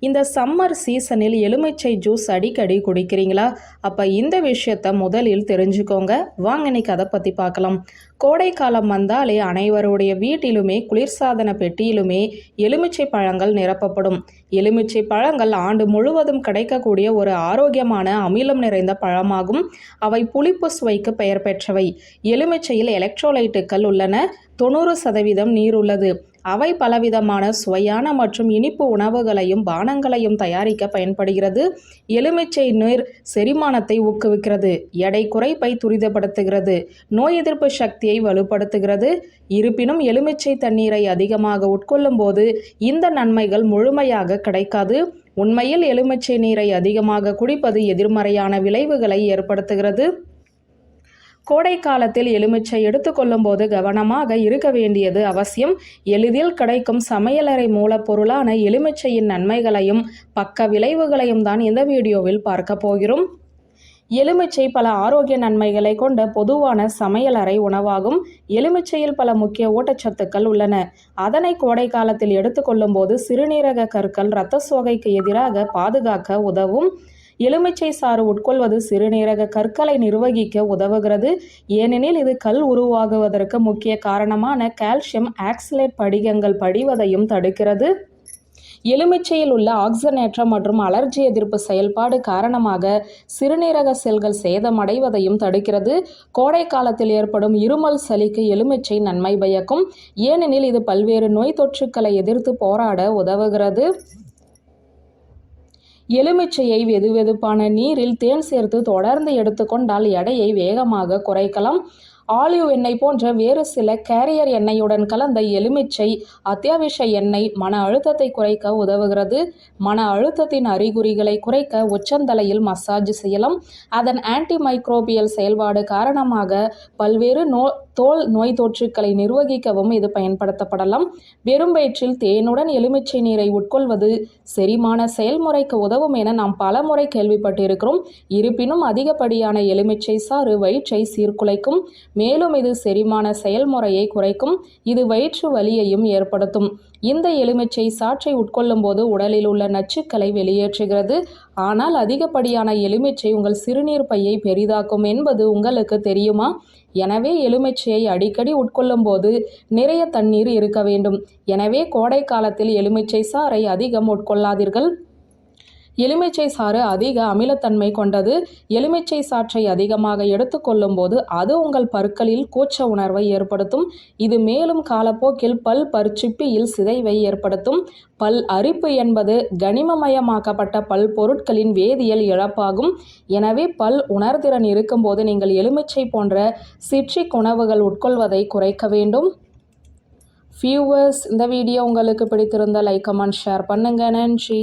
இந்த சம்மர் சீசனில் எலுமிச்சை ஜூஸ் அடிக்கடி குடிக்கிறீங்களா? அப்போ இந்த விஷயத்த முதலில் தெரிஞ்சுக்கோங்க. வாங்க இன்னைக்கு அதை பற்றி பார்க்கலாம். கோடை காலம் வந்தாலே அனைவருடைய வீட்டிலுமே குளிர்சாதன பெட்டியிலுமே எலுமிச்சை பழங்கள் நிரப்பப்படும். எலுமிச்சை பழங்கள் ஆண்டு முழுவதும் கிடைக்கக்கூடிய ஒரு ஆரோக்கியமான அமிலம் நிறைந்த பழமாகும். அவை புளிப்பு சுவைக்கு பெயர் பெற்றவை. எலுமிச்சையில் எலக்ட்ரோலைட்டுகள் உள்ளன. தொண்ணூறு சதவீதம் நீர் உள்ளது. அவை பலவிதமான சுவையான மற்றும் இனிப்பு உணவுகளையும் பானங்களையும் தயாரிக்க பயன்படுகிறது. எலுமிச்சை நீர் செரிமானத்தை ஊக்குவிக்கிறது. எடை குறைப்பை துரிதப்படுத்துகிறது. நோய் எதிர்ப்பு சக்தியை வலுப்படுத்துகிறது. இருப்பினும் எலுமிச்சை தண்ணீரை அதிகமாக உட்கொள்ளும் போது இந்த நன்மைகள் முழுமையாக கிடைக்காது. உண்மையில் எலுமிச்சை நீரை அதிகமாக குடிப்பது எதிர்மறையான விளைவுகளை ஏற்படுத்துகிறது. கோடை காலத்தில் எலுமிச்சை எடுத்துக்கொள்ளும் போது கவனமாக இருக்க வேண்டியது அவசியம். எளிதில் கிடைக்கும் சமையலறை மூலப்பொருளான எலுமிச்சையின் நன்மைகளையும் பக்க விளைவுகளையும் தான் இந்த வீடியோவில் பார்க்க போகிறோம். எலுமிச்சை பல ஆரோக்கிய நன்மைகளை கொண்ட பொதுவான சமையலறை உணவாகும். எலுமிச்சையில் பல முக்கிய ஊட்டச்சத்துக்கள் உள்ளன. அதனை கோடை காலத்தில் எடுத்துக்கொள்ளும் போது சிறுநீரக கற்கள் இரத்த சோகைக்கு எதிராக பாதுகாக்க உதவும். எலுமிச்சை சாறு உட்கொள்வது சிறுநீரக கற்களை நிர்வகிக்க உதவுகிறது. ஏனெனில் இது கல் உருவாகுவதற்கு முக்கிய காரணமான கால்சியம் ஆக்சிலேட் படிகங்கள் படிவதையும் தடுக்கிறது. எலுமிச்சையில் உள்ள ஆக்சனேற்றம் மற்றும் அலர்ஜி எதிர்ப்பு செயல்பாடு காரணமாக சிறுநீரக செல்கள் சேதமடைவதையும் தடுக்கிறது. கோடை காலத்தில் ஏற்படும் இருமல் சளிக்கு எலுமிச்சை நன்மை பயக்கும். ஏனெனில் இது பல்வேறு நோய் தொற்றுக்களை எதிர்த்து போராட உதவுகிறது. எலுமிச்சையை வெதுவெதுப்பான நீரில் தேன் சேர்த்து தொடர்ந்து எடுத்துக்கொண்டால் எடையை வேகமாக குறைக்கலாம். ஆலிவ் எண்ணெய் போன்ற வேறு சில கேரியர் எண்ணெயுடன் கலந்த எலுமிச்சை அத்தியாவசிய எண்ணெய் மன அழுத்தத்தை குறைக்க உதவுகிறது. மன அழுத்தத்தின் அறிகுறிகளை குறைக்க உச்சந்தலையில் மசாஜ் செய்யலாம். அதன் ஆன்டி மைக்ரோபியல் செயல்பாடு காரணமாக பல்வேறு நோ தோல் நோய் தொற்றுக்களை நிர்வகிக்கவும் இது பயன்படுத்தப்படலாம். வெறும் வயிற்றில் தேனுடன் எலுமிச்சை நீரை உட்கொள்வது செரிமான செயல்முறைக்கு உதவும் என நாம் பல முறை கேள்விப்பட்டிருக்கிறோம். இருப்பினும் அதிகப்படியான எலுமிச்சை சாறு வயிற்றை சீர்குலைக்கும் மேலும் இது செரிமான செயல்முறையை குறைக்கும் இது வயிற்று வலியையும் ஏற்படுத்தும். இந்த எலுமிச்சை சாற்றை உட்கொள்ளும் போது உடலில் உள்ள நச்சுக்களை வெளியேற்றுகிறது. ஆனால் அதிகப்படியான எலுமிச்சை உங்கள் சிறுநீர் பையை பெரிதாக்கும் என்பது உங்களுக்கு தெரியுமா? எனவே எலுமிச்சை எலுமிச்சையை அடிக்கடி உட்கொள்ளும் போது நிறைய தண்ணீர் இருக்க வேண்டும். எனவே கோடை காலத்தில் எலுமிச்சை சாறை அதிகம் உட்கொள்ளாதீர்கள். எலுமிச்சை சாறு அதிக அமிலத்தன்மை கொண்டது. எலுமிச்சை சாற்றை அதிகமாக எடுத்துக்கொள்ளும் போது அது உங்கள் பற்களில் கூச்ச உணர்வை ஏற்படுத்தும். இது மேலும் காலப்போக்கில் பல் பற்சிப்பியில் சிதைவை ஏற்படுத்தும். பல் அரிப்பு என்பது கனிமமயமாக்கப்பட்ட பல் பொருட்களின் வேதியியல் இழப்பாகும். எனவே பல் உணர்திறன் இருக்கும்போது நீங்கள் எலுமிச்சை போன்ற சிட்ரிக் உணவுகள் உட்கொள்வதை குறைக்க வேண்டும். வியூவர்ஸ் இந்த வீடியோ உங்களுக்கு பிடித்திருந்தால் லைக் கமெண்ட் ஷேர் பண்ணுங்க. நன்றி.